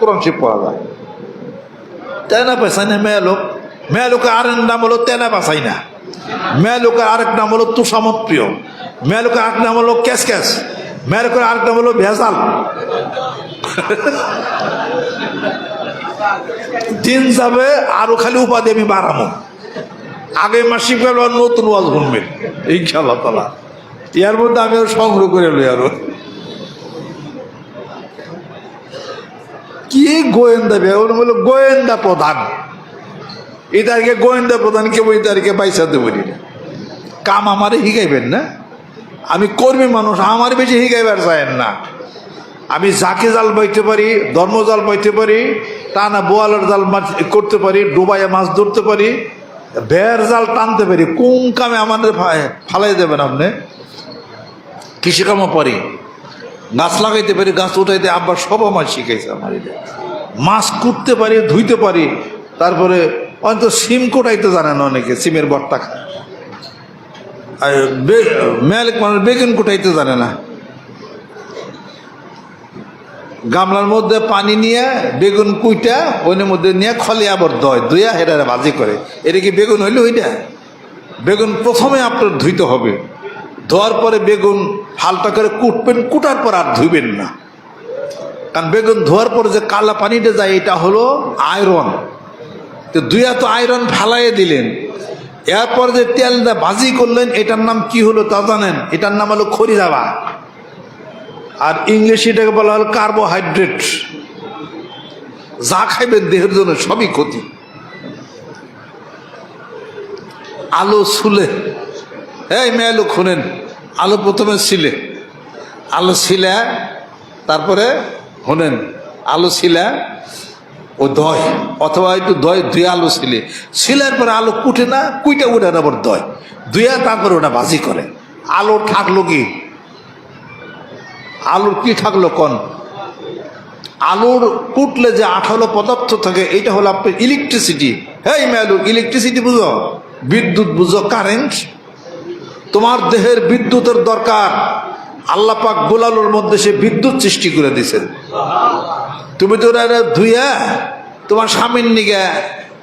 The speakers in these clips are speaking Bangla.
কোরআন শিব পড়া যায়। তেনা পেশাই না, মেয়ে লোক। মেয়ে লোকের আরেক নাম হলো তেনা পেশাই না। মেয়ে লোকের আরেক নাম হলো তুষামত প্রিয়। মেয়ে লোকের আরেক নাম হলো ক্যাশ ক্যাশ মেয়ে লোকের আরেক নাম হলো ভেজাল। দিন যাবে আরও খালি উপাধি আমি বাড়াবো আগে মাসিক নতুন ওয়াজ শুনবেন। এই খেলা তালা। ইয়ার মধ্যে আমি সংগ্রহ করে লই আরও। কি গোয়েন্দা বেগুন বলে গোয়েন্দা প্রধান। তারিখে গোয়েন্দা প্রধান কেউ এই তারিখে পয়সা দেবো কাম আমারে শিখাইবেন না? আমি কর্মী মানুষ, আমার বেশি শিখাইবার চাইেন না। আমি জাকে জাল বাইতে পারি, ধর্ম জাল বাইতে পারি, টানা বোয়ালের জাল মাছ করতে পারি, ডুবাইয়া মাছ ধরতে পারি বের জাল টানতে পারি, কোন কামে আমাদের ফালাই দেবেন আপনি? কৃষি কামও পারি। গাছ লাগাইতে পারি, গাছ উঠাইতে, আব্বা সব আমার শিখাইছে আমার এটা। মাছ কুটতে পারি, ধুইতে পারি, তারপরে অন্ত সিম কোটাইতে জানে না অনেকে, সিমের বট্টা খায়। আর মেয়ালিক বেগুন কোটাইতে জানে না। গামলার মধ্যে পানি নিয়ে, বেগুন কুইটা, ওইনের মধ্যে নিয়ে খলে আবার দয় দুইয়া হেরারে ভাজি করে। এটা কি বেগুন হইলে ওইটা? বেগুন প্রথমে আপনার ধুইতে হবে। ধোয়ার পরে বেগুন হালকা করে কুটবেন, কুটার পর আর ধুইবেন না। কারণ বেগুন ধোয়ার পরে যে কালা পানিটা যায়, এটা হলো আয়রন। তো দুইয়া তো আয়রন ফালাইয়ে দিলেন। এরপর যে তেলটা ভাজি করলেন, এটার নাম কি হলো তা জানেন? এটার নাম হলো খড়ি যাওয়া আর ইংলিশ এটাকে বলা হলো কার্বোহাইড্রেট। যা খাইবেন দেহের জন্য সবই ক্ষতি। আলো ছুলে এই মেয়ে লোক শুনেন, আলো প্রথমে ছিলে আলো ছিলে তারপরে শুনেন, আলো ছিলে ও দয়, অথবা একটু দয়, দুই আলু ছিলে ছিলার পরে আলু কুটে না, কুইটা উঠে না আবার দয়। দুইয়া তারপরে ওটা ভাজি করে। আলো থাকল কি? আলুর কি থাকল কন? আলুর কুটলে যে আঠালো পদার্থ থাকে এটা হলো আপনার ইলেকট্রিসিটি হ্যাঁ ইলেকট্রিসিটি বুঝো? বিদ্যুৎ বুঝো কারেন্ট তোমার দেহের বিদ্যুতের দরকার। আল্লাহ পাক গোলালুর মধ্যে সে বিদ্যুৎ সৃষ্টি করে দিছেন তুমি তো ওরা ধুইয়া তোমার স্বামীর নিগে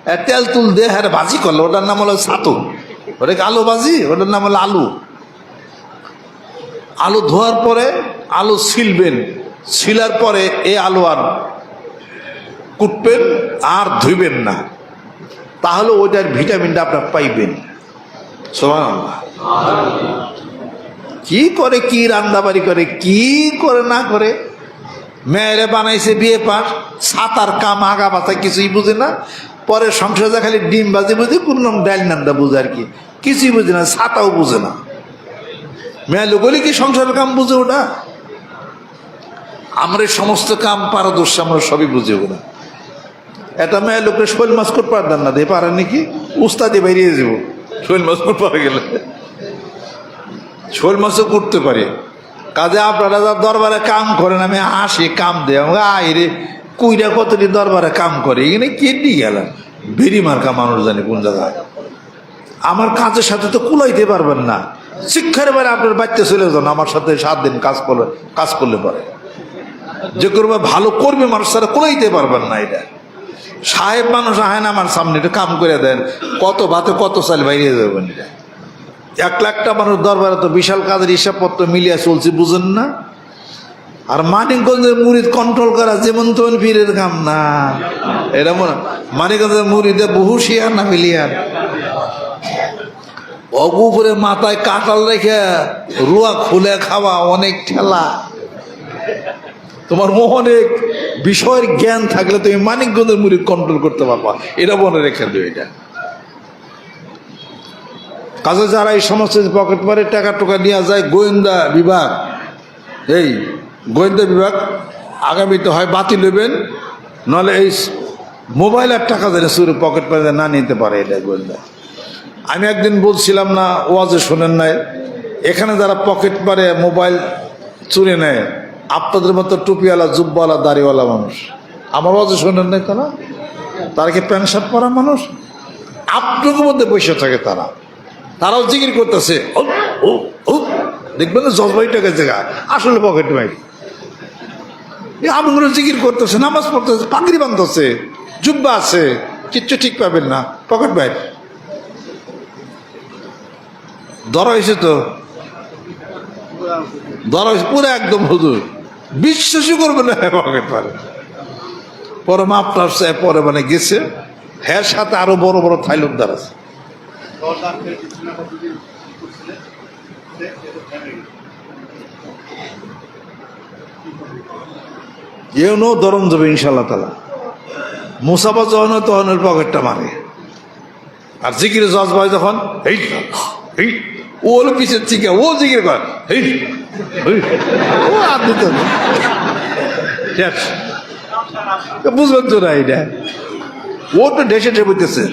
এ, তেল তুল দিয়ে হ্যাঁ ভাজি করল ওটার নাম হলো ছাতু। ওটা আলু ভাজি? ওটার নাম হলো আলু। আলু ধোয়ার পরে আলু ছিলবেন। ছিলার পরে এই আলু আর কুটবেন আর ধুইবেন না। তাহলে ওইটার ভিটামিনটা আপনার পাইবেন। সোমান কি করে, কি রান্দাবাড়ি করে, কি করে না করে? মেয়েরে বানাইছে বিয়ে পাস সাতার কাম আগা পাতা কিছুই বুঝে না। পরে সংসারে খালি ডিম বাজি বুঝি কোন ডাইল নামটা বুঝে আর কি। কিছুই বুঝে না ছাতাও বুঝে না। মেয়ে লোকলি কি সংসারের কাম বুঝে ওটা? আমরা সমস্ত কাম পারদর্শ, আমরা সবই বুঝে ওটা এটা মেয়ে লোকের শৈল মাছ করতে পারতেন না দিয়ে পারেন নাকি? উস্তাদি বেরিয়ে যাব শৈল মাছ করতে পারা গেলে। শৈল মাছও করতে পারে। কাজে আপনারা যা দরবারে কাম করেন, আমি আসি কাম দেয় আমাকে আই রে, কুইরা কতটি দরবারে কাম করে? এখানে কে দিয়ে গেলেন বেরি মার্কা মানুষ জানে কোন জায়গায়। আমার কাজের সাথে তো কুলাইতে পারবেন না। শিক্ষার বেড়ে আপনার বাচ্চা চলে যান, আমার সাথে সাত দিন কাজ করলে কাজ করলে পারে। যে করবে, ভালো করবে মানুষ তারা কুলাইতে পারবেন না এটা। সাহেব মানুষ আহেন আমার সামনে এটা কাম করে দেন। কত ভাতে কত সাল বাইরে যাবেন এটা। এক লাখটা মানুষ দরবারে তো বিশাল কাজের হিসাবপত্র মিলিয়া চলছে, বুঝেন না? আর মানিকগঞ্জের মুড়িদ কন্ট্রোল করা যেমন তেমন পীরের কাম না। এটা মনে মানিকগঞ্জের মুড়িদে বহু শিয়ার না মিলিয়ার? অগু করে মাথায় কাটাল রেখে রুয়া খুলে খাওয়া অনেক ঠেলা। তোমার অনেক বিষয়ের জ্ঞান থাকলে তুমি মানিকগঞ্জের মুড়ি কন্ট্রোল করতে পারবা। এটা মনে রেখে দিও এটা। কাজে যারা এই সমস্ত পকেট মারে টাকা টোকা নেওয়া যায়, গোয়েন্দা বিভাগ, এই গোয়েন্দা বিভাগ আগামীতে হয় বাতিল নেবেন, নাহলে এই মোবাইল আর টাকা যেন সুরে পকেট মারে না নিতে পারে এটা গোয়েন্দা। আমি একদিন বলছিলাম না, ওয়াজে শোনেন নাই, এখানে যারা পকেট মারে, মোবাইল চুরি নেয়, আপনাদের মতো টুপিওয়ালা, জুব্বাওয়ালা, দাড়িওয়ালা মানুষ, আমার ওয়াজে শোনেন নাই তারা তারা কি প্যান্ট শার্ট পরা মানুষ? আপনাদের মধ্যে বসে থাকে তারা। তারাও জিকির করতেছে। দেখবেন জজবাই টাকা জায়গা আসলে পকেট মাইক আমগুলো জিকির করতেছে, নামাজ পড়তেছে, পাগড়ি বাঁধতেছে। জুব্বা আছে, কিচ্ছু ঠিক পাবেন না, পকেট বাইর ধরা হয়েছে তো? ধরা হয়েছে, পুরো একদম হুজুর। বিশ্বাসই করবে না পকেট পারে পরে মাপ পরে মানে গেছে। হ্যাঁ সাথে আরও বড় বড় থাইলুকদার আছে। এও দরম যাবে ইনশাল্লাহ তালা মুসাফা যখন তখন পকেটটা মারে। আর জিকির জজ ভাই যখন এই ও হলো পিছের থেকে ও জিকির ও বুঝবেন তো না এটা ও তো ডেসে বলতেছে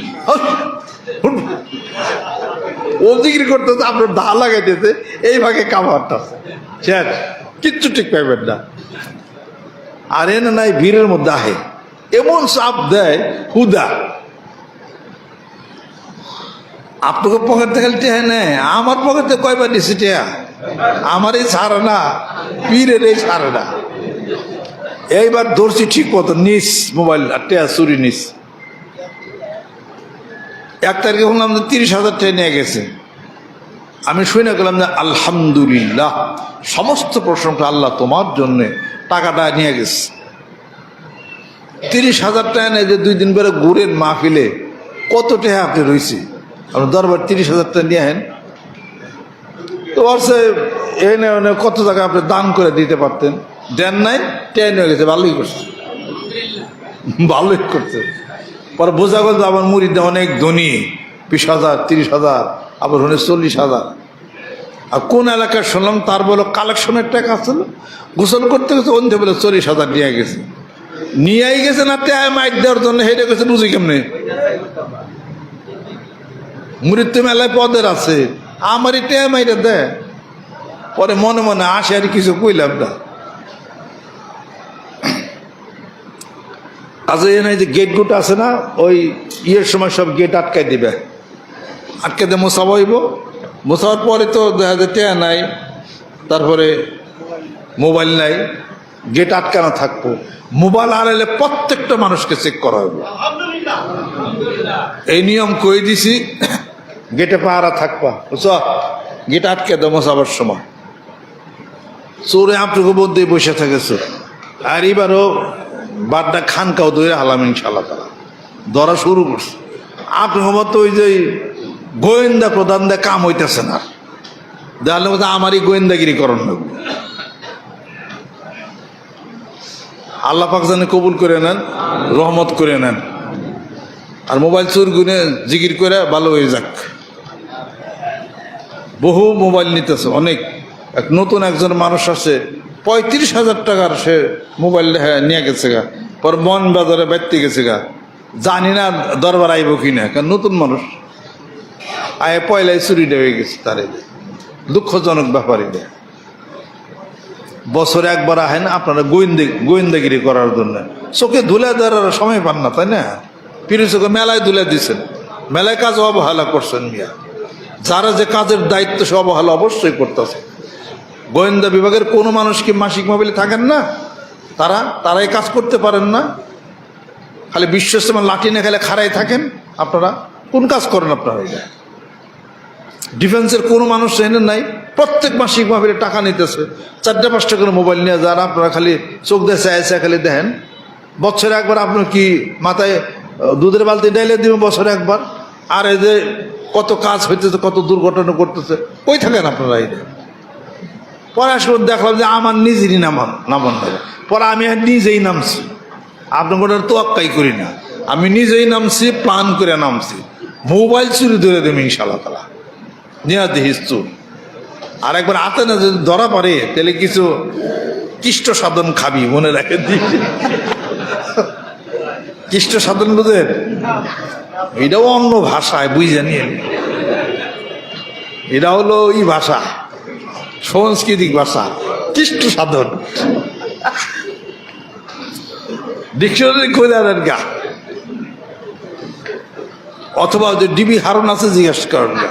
ও জিকির করতেছে, আপনার ধা লাগাইতেছে, এই ভাগে কামারটা শেষ। কিচ্ছু ঠিক পাইবেন না। আর এনে নাই ভিড়ের মধ্যে আহে। এমন চাপ দেয়, হুদা। আপনাকে পকেট থেকে টেহা নেয়। আমার পকেটে কয়বার নিছি টেহা? আমার এই ছাড়ে না। পীরের এই ছাড়ে না। এইবার ধরছি ঠিক মতো, নিস মোবাইল, আর টেহা চুরি নিস। এক তারিখে শুনলাম যে তিরিশ হাজার টাকা নিয়ে গেছে। আমি শুনে গেলাম যে আলহামদুলিল্লাহ, সমস্ত প্রশংসা আল্লাহ তোমার জন্য টাকাটা নিয়ে গেছে। তিরিশ হাজার টাকা নেই যে দুই দিন পরে ঘুরেন মাহফিলে, কত টাকা আপনি রয়েছে? আপনার দরবার তিরিশ হাজার টাকা নিয়ে আহেন। তো বলছে, এনে এনে কত টাকা আপনি দান করে দিতে পারতেন? দেন নাই টেন হয়ে গেছে, ভালোই করছে। ভালোই করছে। পরে বোঝা গেল আমার মুড়িতে অনেক ধনী, বিশ হাজার, তিরিশ হাজার, আবার হলে চল্লিশ হাজার। আর কোন এলাকায় শুনলাম তার বলো কালেকশনের টাকা আসছিল গোসল করতে গেছে অন্তে বলে চল্লিশ হাজার নিয়ে গেছে। নিয়েই গেছে না টায় মাইক দেওয়ার জন্য হেঁটে গেছে, বুঝি কেমনে? মৃত্যু মেলায় পদের আছে। আমারই টায় মাইটা দেয়। পরে মনে মনে আসে আর কিছু কইলাম না। আচ্ছা এখানে যে গেটগুলো আছে না, ওই ইয়ের সময় সব গেট আটকাই দিবে। আটকে দিয়ে মোসাব হইব মোসাবার পরে তো দেখা যায় টেয়া নাই, তারপরে মোবাইল নাই গেট আটকানো থাকব। মোবাইল হারাইলে প্রত্যেকটা মানুষকে চেক করা হবে এই নিয়ম কই দিছি গেটে পাহারা থাকবা। বুঝছ? গেট আটকে দেবো মোসাবার সময়। চোরে আপনাকে মধ্যে বসে থাকেছে আর এবারও বাড্ডা খানকাও দইরে হালাম ইনশাল্লাহ তারা ধরা শুরু করছে। আপনার মতো তো ওই যে গোয়েন্দা প্রধান দা কাম হইতেছে না। দেওয়ালে মতো আমারই গোয়েন্দাগিরি করণ লাগবে আল্লাহ পাক কবুল করে নেন, রহমত করে নেন। আর মোবাইল চুর গুনে জিকির করে ভালো হয়ে যাক। বহু মোবাইল নিতেছে, অনেক। এক নতুন একজন মানুষ আছে পঁয়ত্রিশ হাজার টাকার সে মোবাইল হ্যাঁ নিয়ে গেছে গা। পর মন বাজারে বেড়তে গেছে গা। জানি না দরবার আইব কি না, কারণ নতুন মানুষ। আয় পয়লায় চুরিটা হয়ে গেছে তার দুঃখজনক ব্যাপার এটা। বছরে একবার আহেন আপনারা গোয়েন্দে, গোয়েন্দাগিরি করার জন্য। চোখে ধুলে দেওয়ার সময় পান না, তাই না? পিড়ি চোখে মেলায় ধুলে দিছেন। মেলায় কাজ অবহেলা করছেন মিয়া। যারা যে কাজের দায়িত্ব সে অবহেলা অবশ্যই করতেছে। গোয়েন্দা বিভাগের কোনো মানুষ কি মাসিক মোবাইলে থাকেন না? তারা, তারাই কাজ করতে পারেন না। খালি বিশ্বস্তমান লাঠি না খেলে খাড়াই থাকেন। আপনারা, কোন কাজ করেন আপনারা ডিফেন্সের কোনো মানুষ এনে নাই? প্রত্যেক মাসিক মাহফিলে টাকা নিতেছে। চারটে, পাঁচটা করে মোবাইল নিয়ে যান, আপনারা খালি চোখ দিয়ে চায় খালি দেখেন। বছরে একবার আপনার কি মাথায় দুধের বালতি ডাইলে দিবেন বছরে একবার? আর যে কত কাজ হইতেছে, কত দুর্ঘটনা করতেছে ওই থাকেন আপনারা এই পরে আসলে, দেখলাম যে আমার নিজেরই নামান নামান হবে পরে আমি নিজেই নামছি। আপনার কোনো তোয়াক্কাই করি না। আমি নিজেই নামছি প্ল্যান করে নামছি। মোবাইল চুরি ধরে দেবে ইনশাল্লাহ তালা দেখিস চুর আর একবার হাতে না যদি ধরা পড়ে, তাহলে কিছু কৃষ্ট সাধন খাবি, মনে রাখেন কিষ্ট সাধন বুঝেন? এটাও অন্য ভাষায়, বুঝে নিয়ে এটা হলো এই ভাষা। সাংস্কৃতিক ভাষা, কৃষ্ট সাধন। ডিকশনারি করে গা। অথবা যে ডিবি হারন আছে, জিজ্ঞেস করেন গা।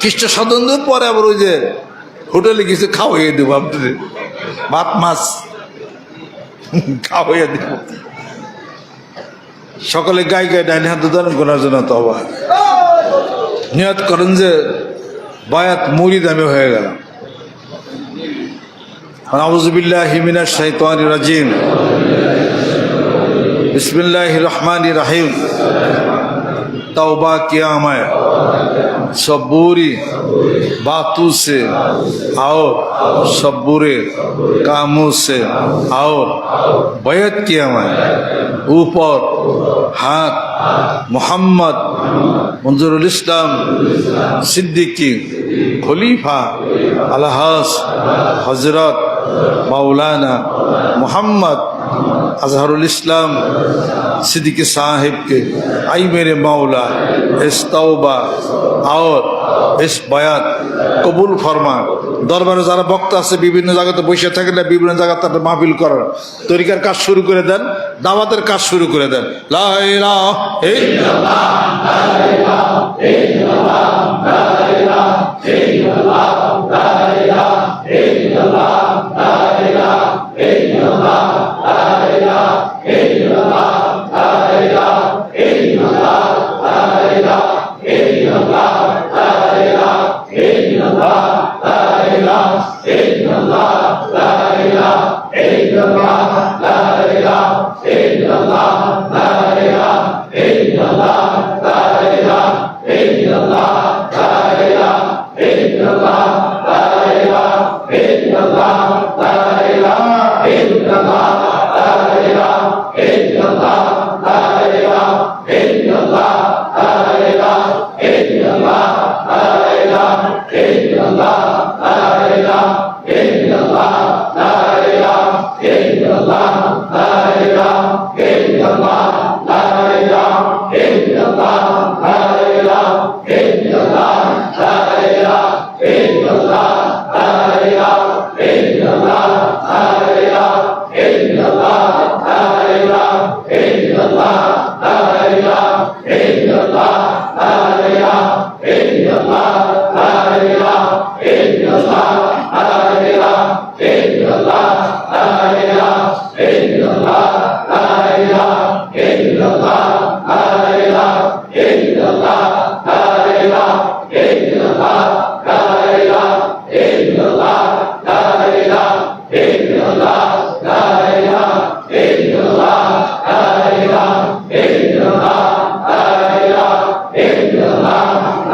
কৃষ্ণ সাধন পরে আবার ওই যে হোটেলে কিছু খাওয়াইয়ে দেবো, আপনি ভাত, মাছ খাওয়াইয়া দেব। সকলে গায়ে গায়ে ডাইন হাত ধারণ করার জন্য তো নিয়ত করেন যে বায়াত মুড়ি আমি হয়ে গেলাম। রাজিম। বিসমিল্লাহ রহমান রাহিম। तौबा किया मैं सब बुरी बातों से और सब बुरे कामों से और बैत किया मैं ऊपर हाथ मोहम्मद मंजूरुल इस्लाम सिद्दीकी खलीफा अलहास हजरत मौलाना मोहम्मद আজহারুল ইসলাম সিদ্দিকি সাহেবকে, আই মেরে মাওলা, এস তাওবা আওত এস বায়াত, কবুল ফরমা। দরবারে যারা বক্তা আছে, বিভিন্ন জায়গাতে বসে থাকেন না, বিভিন্ন জায়গাতে তাদের মাহফিল করার তরিকার কাজ শুরু করে দেন, দাওয়াতের কাজ শুরু করে দেন। লাহ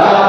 ইলাহা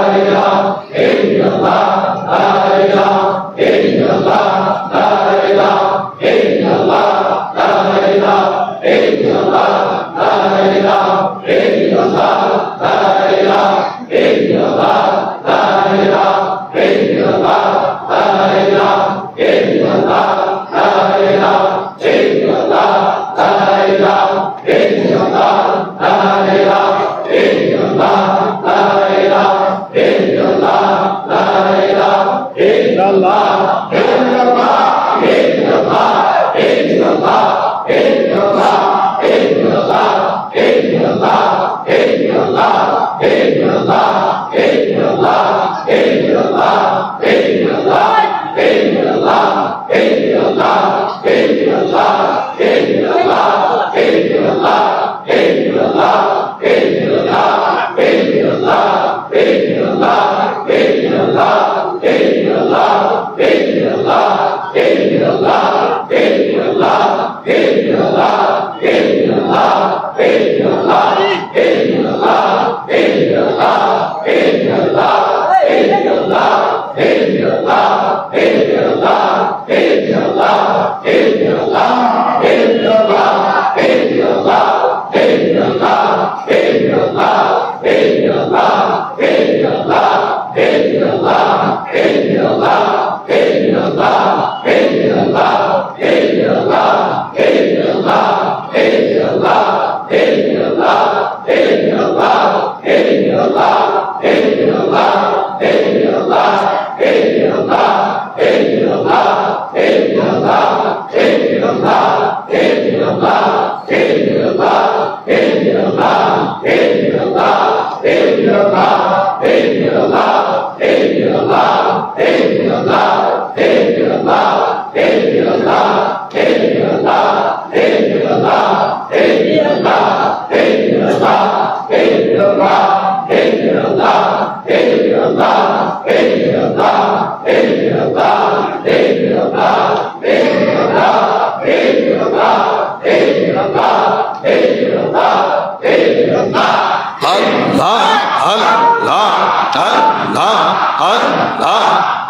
আল্লাহ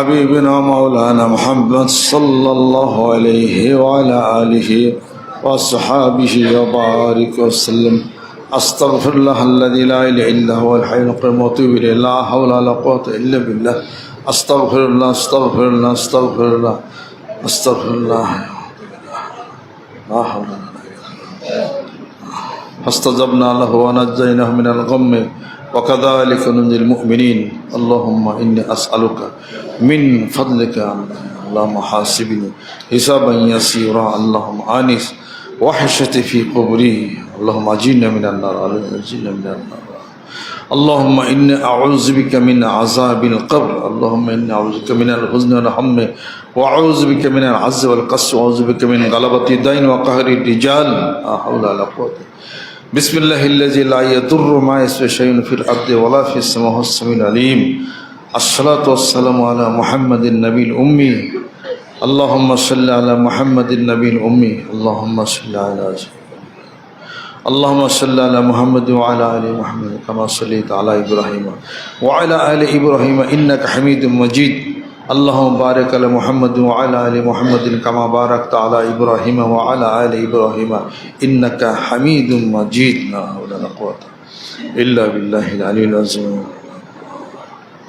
وحبيبنا مولانا محمد صلى الله عليه وعلى آله وصحابه وبارك وسلم أستغفر الله الذي لا إله إلا هو الحي القيوم وأتوب إليه لا حول ولا قوة إلا بالله أستغفر الله أستغفر الله أستغفر الله أستغفر الله لا حول ولا قوة فاستجبنا له ونجيناه من الغم وكذلك ننجي المؤمنين اللهم إني أسألك من فضلك اللهم حاسبني حسابا يسيرا اللهم آنس وحشتي في قبري اللهم أجينا من النار أجينا من النار اللهم إني أعوذ بك من عذاب القبر اللهم إني أعوذ بك من الحزن والهم وأعوذ بك من العز والقص وأعوذ بك من غلبة الدين وقهر الرجال لا حول ولا قوة بسم الله الذي لا يضر مع اسمه شيء في الأرض ولا في السماء السميع العليم الصلاة والسلام على محمد النبي الأمي اللهم صل على محمد النبي الأمي اللهم صل على اللهم صل على محمد وعلى ال محمد كما صليت على إبراهيم وعلى ال إبراهيم انك حميد مجيد اللهم بارك على محمد وعلى آل محمد كما باركت على إبراهيم وعلى آل إبراهيم إنك حميد مجيد لا حول ولا قوة إلا بالله العلي العظيم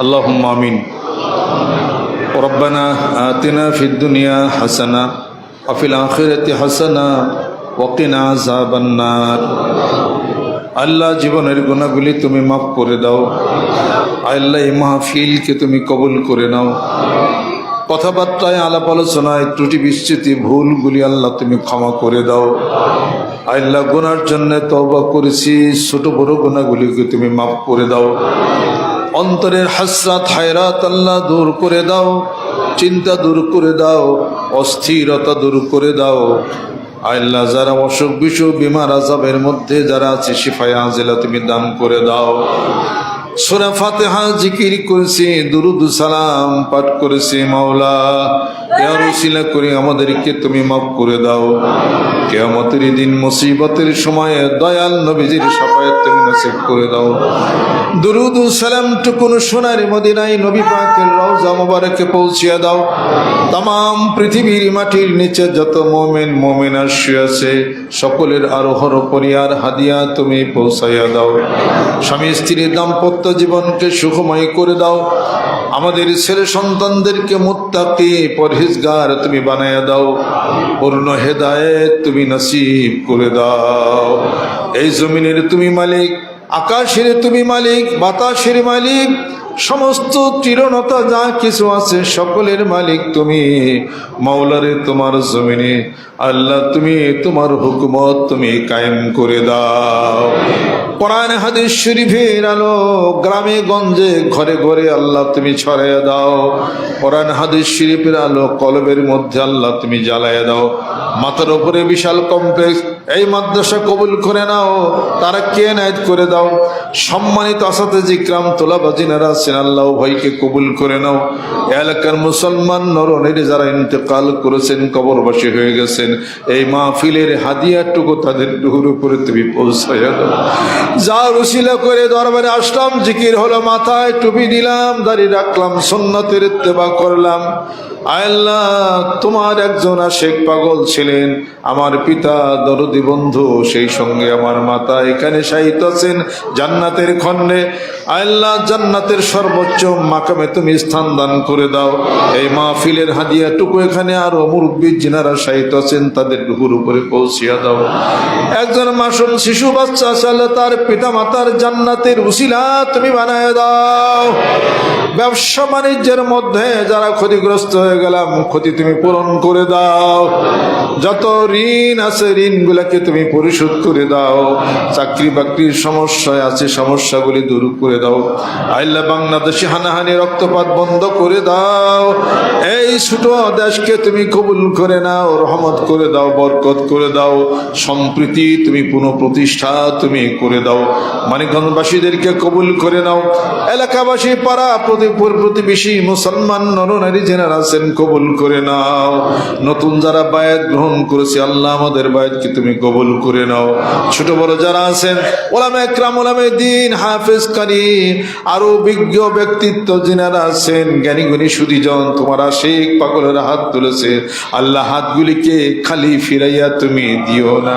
اللهم آمين ربنا آتنا في الدنيا حسنة وفي الآخرة حسنة وقنا عذاب النار আল্লাহ জীবনের গুণাগুলি তুমি মাফ করে দাও। আল্লাহ মাহফিলকে তুমি কবুল করে নাও। কথাবার্তায়, আলাপ আলোচনায় ত্রুটি বিস্তৃতি, ভুলগুলি আল্লাহ তুমি ক্ষমা করে দাও। আল্লাহ গুনার জন্য তওবা করেছি, ছোট বড় গুণাগুলিকে তুমি মাফ করে দাও। অন্তরের হাসরাত, হায়রাত আল্লাহ দূর করে দাও। চিন্তা দূর করে দাও, অস্থিরতা দূর করে দাও। আল্লাহ যারা অসুখ বিসুখ, বিমার আজাবের মধ্যে যারা আছে, শিফায় জেলা তুমি দান করে দাও। সুরা ফাতেহা জিকির করেছি, দুরুদ সালাম পাঠ করেছি মাওলা। ইয়ার উসিলা করে আমাদেরকে তুমি মাফ করে দাও। কেয়ামতের দিন মুসিবতের সময়ে দয়াল নবীজির সাফায়াত তুমি নসিব করে দাও। দুরুদ সালাম টুকুন সোনার মদিনায় নবী পাকের রওজা মোবারকে পৌঁছিয়ে দাও। তাম পৃথিবীর মাটির নিচে যত মোমেন মোমেন শুয়ে আছে, সকলের আরোহর পরিয়ার হাদিয়া তুমি পৌঁছাইয়া দাও। স্বামী স্ত্রীর দাম্পত্য জীবনকে সুখময় করে দাও। আমাদের ছেলে সন্তানদেরকে মোত্তাকি পরহেজগার তুমি বানাইয়া দাও। পূর্ণ হেদায়েত তুমি নসিব করে দাও। এই জমিনের তুমি মালিক, আকাশের তুমি মালিক, বাতাসের মালিক সমস্ত চিরনতা যা কিছু আছে সকলের মালিক তুমি। মাওলারে তোমার জমিনে আল্লাহ তুমি তোমার হুকুমত তুমি কায়েম করে দাও। কোরআন হাদিস শরীফের আলো গ্রামে গঞ্জে ঘরে ঘরে আল্লাহ তুমি ছড়াইয়া দাও। কোরআন হাদিস শরীফের আলো কলবের মধ্যে আল্লাহ তুমি জ্বালাইয়া দাও। মাথার উপরে বিশাল কমপ্লেক্স, এই মাদ্রাসা কবুল করে নাও তারা কে নায়ত করে দাও। সম্মানিত আসাতে জিক্রাম তোলাবাজিনারা আছেন, আল্লাহ ভাইকে কবুল করে নাও। এলাকার মুসলমান নরনের যারা ইন্তেকাল করেছেন, কবরবাসী হয়ে গেছেন, এই মাহফিলের হাদিয়াটুকু তাদের ডুহুর উপরে তুমি পৌঁছাইয়া দাও। যা রুশিলা করে দরবারে আসলাম, জিকির হলো মাথায়, টুপি দিলাম, দাড়ি রাখলাম সন্ন্যতের ইত্তেবা করলাম। আল্লাহ, তোমার একজন আশেক পাগল ছিলেন, আমার পিতা দরদি বন্ধু, সেই সঙ্গে আমার মাতা এখানে সাহিত আছেন, জান্নাতের খণ্ডে। আল্লাহ, জান্নাতের সর্বোচ্চ মাকামে তুমি স্থান দান করে দাও। এই মাহফিলের হাদিয়াটুকু এখানে আরও মুরব্বী যিনারা সাহিত আছেন, তাদের ডুকুর উপরে পৌঁছিয়া দাও। একজন মাসুম শিশু বাচ্চা আসলে তার পিতা মাতার জান্নাতের উসিলা তুমি বানায় দাও। ব্যবসা বাণিজ্যের মধ্যে যারা ক্ষতিগ্রস্ত হয়ে গেলাম, ক্ষতি তুমি পূরণ করে দাও। যত ঋণ আছে, ঋণগুলোকে তুমি পরিশোধ করে দাও। চাকরি বাকরির সমস্যায় আছে, সমস্যাগুলি দূর করে দাও। আল্লাহ বাংলাদেশে হানাহানি রক্তপাত বন্ধ করে দাও। এই ছোট দেশকে তুমি কবুল করে নাও, রহমত করে দাও, বরকত করে দাও। সম্প্রীতি তুমি পুনঃপ্রতিষ্ঠা তুমি করে দাও। মানিকগঞ্জবাসীদেরকে কবুল করে নাও। এলাকাবাসী, পাড়া প্রতি- প্রতিবেশী, মুসলমান নরনারী জেনারা আছেন, কবুল করে নাও। নতুন যারা বায়াত গ্রহণ করেছে, আল্লাহ আমাদের বায়াতকে তুমি কবুল করে নাও। ছোট বড় যারা আছেন, ওলামে একরাম ওলামে দিন, হাফেজ কারি আরও বিজ্ঞ ব্যক্তিত্ব যিনারা আছেন, জ্ঞানী গুণী সুদীজন তোমার আশেখ পাগলের হাত তুলেছে। আল্লাহ হাতগুলিকে খালি ফিরাইয়া তুমি দিও না।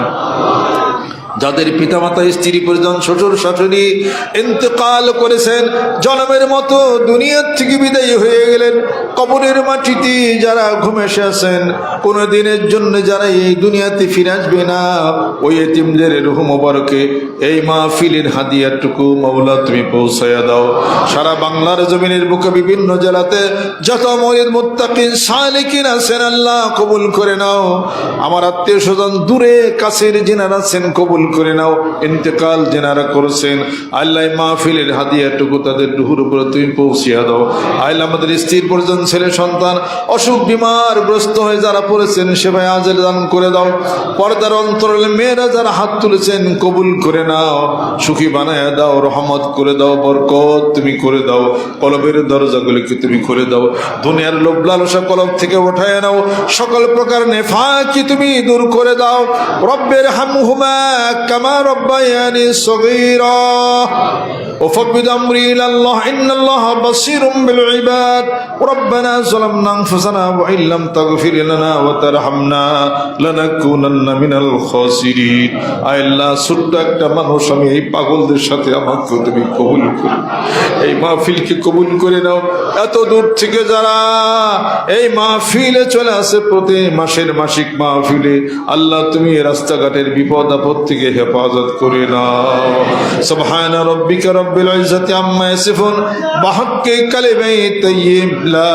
যাদের পিতামাতা স্ত্রী পরিজন, শ্বশুর শাশুড়ি ইন্তকাল করেছেন, জনমের মতো দুনিয়ার থেকে বিদায়ী হয়ে গেলেন। কবরের মাটিতে যারা ঘুমেসে আছেন, কোনো দিনের জন্য যারা এই দুনিয়াতে ফিরে আসবে না। ওই এতিমদের রুহ মোবারকে, এই মাহফিলের হাদিয়াটুকু মৌলা তুমি পৌঁছাইয়া দাও। সারা বাংলার জমিনের বুকে বিভিন্ন জেলাতে যত মরিদ মুত্তাকিন, সালিকিন আছেন, আল্লাহ কবুল করে নাও। আমার আত্মীয় স্বজন দূরে কাছের জেনারা আছেন, কবুল করে নাও। ইন্তেকাল জেনারা করেছেন, আল্লাহ মাহফিলের হাদিয়াটুকু তাদের রুহুর উপরে তুমি পৌঁছিয়া দাও। আল্লাহ আমাদের স্ত্রীর পরিজন ছেলে সন্তান অসুখ বিমার গ্রস্ত হয়ে যারা পড়েছেন সেবায় আজের দান করে দাও পর্দার অন্তরালে মেয়েরা যারা হাত তুলেছেন কবুল করে নাও সুখী বানায় দাও রহমত করে দাও বরকত তুমি করে দাও কলবের দরজাগুলিকে তুমি করে দাও দুনিয়ার লোভ লালসা কলব থেকে উঠায় নাও সকল প্রকার নেফাকি তুমি দূর করে দাও রব্বের হামহুমা কামা রব্বায়ানি সগীরা وفوض امري الى الله ان الله بصير بالعباد ربنا ظلمنا انفسنا وان لم تغفر لنا وترحمنا لنكونن من الخاسرين আয় আল্লাহ ছোট্ট একটা মানুষ আমি এই পাগলদের সাথে আমাকে তুমি কবুল করে এই মাহফিলকে কবুল করে নাও এত দূর থেকে যারা এই মাহফিলে চলে আসে প্রতি মাসের মাসিক মাহফিলে আল্লাহ তুমি রাস্তাঘাটের বিপদ আপদ থেকে হেফাজত করে নাও সুবহান রব্বিকা রব্বিল ইজ্জাতি আম্মা ইয়াসিফুন বাহাক্কি কালিমাই তাইয়্যিব লা